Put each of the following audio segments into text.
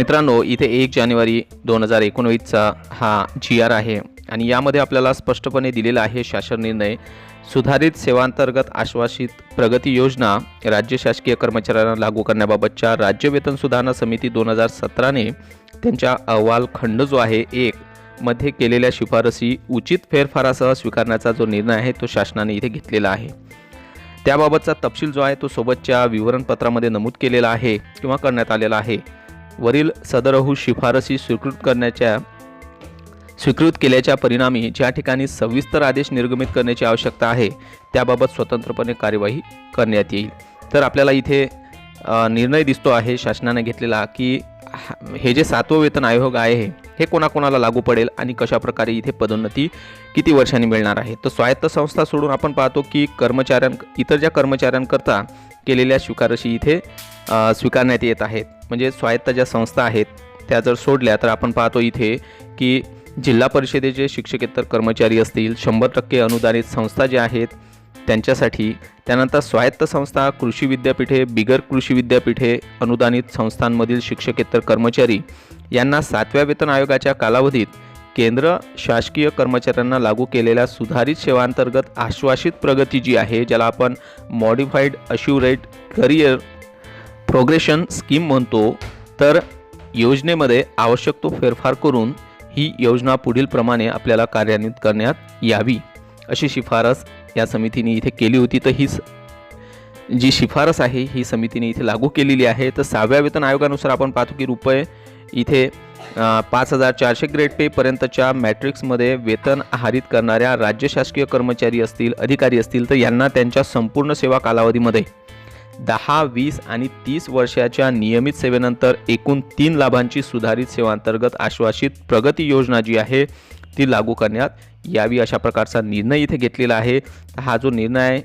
मित्रांनो इथे एक जानेवारी दोन हजार एकोणवीसचा हा जी आर आहे आणि यामध्ये आपल्याला स्पष्टपणे दिलेला आहे शासन निर्णय. सुधारित सेवांतर्गत आश्वासित प्रगती योजना राज्य शासकीय कर्मचाऱ्यांना लागू करण्याबाबतच्या राज्य वेतन सुधारणा समिती दोन हजार सतराने त्यांच्या अहवाल खंड जो आहे एक मध्ये केलेल्या शिफारसी उचित फेरफारासह स्वीकारण्याचा जो निर्णय आहे तो शासनाने इथे घेतलेला आहे. त्याबाबतचा तपशील जो आहे तो सोबतच्या विवरणपत्रामध्ये नमूद केलेला आहे किंवा करण्यात आलेला आहे. वरील सदरहू शिफारसी स्वीकृत करण्याच्या स्वीकृत केल्याच्या परिणामी ज्या ठिकाणी सविस्तर आदेश निर्गमित करण्याची आवश्यकता आहे त्याबाबत स्वतंत्रपणे कार्यवाही करण्यात येईल. तर आपल्याला इथे निर्णय दिसतो आहे शासनाने घेतलेला की हा- हे जे सातवं वेतन आयोग आहे हे कोणाकोणाला लागू पडेल आणि कशाप्रकारे इथे पदोन्नती किती वर्षांनी मिळणार आहे? तर स्वायत्त संस्था सोडून आपण पाहतो की कर्मचाऱ्यां इतर ज्या कर्मचाऱ्यांकरता केलेल्या शिफारशी इथे स्वीकारण्यात येत आहेत. म्हणजे स्वायत्त ज्या संस्था आहेत त्या जर सोडल्या तर आपण पाहतो इथे की जिल्हा परिषदेचे शिक्षकेतर कर्मचारी असतील शंभर टक्के अनुदानित संस्था ज्या आहेत त्यांच्यासाठी त्यानंतर स्वायत्त संस्था कृषी विद्यापीठे बिगर कृषी विद्यापीठे अनुदानित संस्थांमधील शिक्षकेतर कर्मचारी यांना सातव्या वेतन आयोगाच्या कालावधीत केंद्र शासकीय कर्मचाऱ्यांना लागू केलेल्या सुधारित सेवांतर्गत आश्वासित प्रगती जी आहे ज्याला आपण modified assured career progression scheme म्हणतो तर योजनेमध्ये आवश्यक तो फेरफार करून ही योजना पुढील प्रमाणे आपल्याला कार्यान्वित करण्यात यावी अशी शिफारस या समितीने इथे केली होती. तर ही जी शिफारस आहे ही समितीने इथे लागू केलेली आहे. तर सहाव्या वेतन आयोगानुसार आपण पाहतो की रुपये इथे पाच हजार चारशे ग्रेड पेपर्यंतच्या मॅट्रिक्समध्ये वेतन आहारित करणाऱ्या राज्य शासकीय कर्मचारी असतील अधिकारी असतील तर यांना त्यांच्या संपूर्ण सेवा कालावधीमध्ये दहा वीस आणि तीस वर्षाच्या नियमित सेवेनंतर एकूण तीन लाभांची सुधारित सेवांतर्गत आश्वासित प्रगती योजना जी आहे ती लागू करण्यात यावी अशा प्रकारचा निर्णय इथे घेतलेला आहे. हा जो निर्णय आहे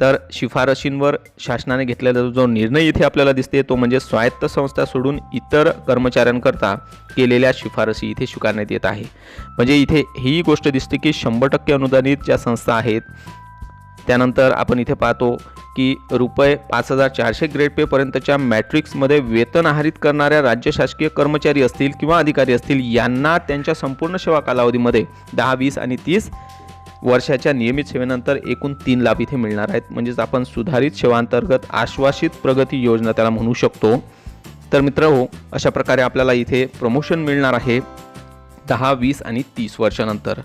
तर शिफारशींवर शासनाने घेतलेला जो निर्णय इथे आपल्याला दिसते तो म्हणजे स्वायत्त संस्था सोडून इतर कर्मचाऱ्यांकरता केलेल्या शिफारसी इथे स्वीकारण्यात येत आहे. म्हणजे इथे ही गोष्ट दिसते की शंभर टक्के अनुदानित ज्या संस्था आहेत त्यानंतर आपण इथे पाहतो की रुपये पाच हजार चारशे ग्रेड पेपर्यंतच्या मॅट्रिक्समध्ये वेतन आहारित करणाऱ्या राज्य शासकीय कर्मचारी असतील किंवा अधिकारी असतील यांना त्यांच्या संपूर्ण सेवा कालावधीमध्ये दहा वीस आणि तीस वर्षाच्या नियमित सेवेनंतर एकूण तीन लाभ इथे मिळणार आहेत. म्हणजेच आपण सुधारित सेवांतर्गत आश्वासित प्रगती योजना त्याला म्हणू शकतो. तर मित्र हो अशा प्रकारे आपल्याला इथे प्रमोशन मिळणार आहे दहा वीस आणि तीस वर्षानंतर.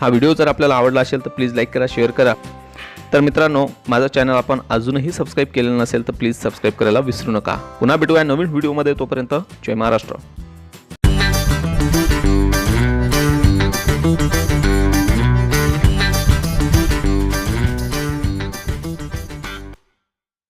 हा व्हिडिओ जर आपल्याला आवडला असेल तर प्लीज लाईक करा शेअर करा. तर मित्रांनो माझा चॅनल आपण अजूनही सबस्क्राईब केलेला नसेल तर प्लीज सबस्क्राईब करायला विसरू नका. पुन्हा भेटूया नवीन व्हिडिओमध्ये तोपर्यंत जय महाराष्ट्र.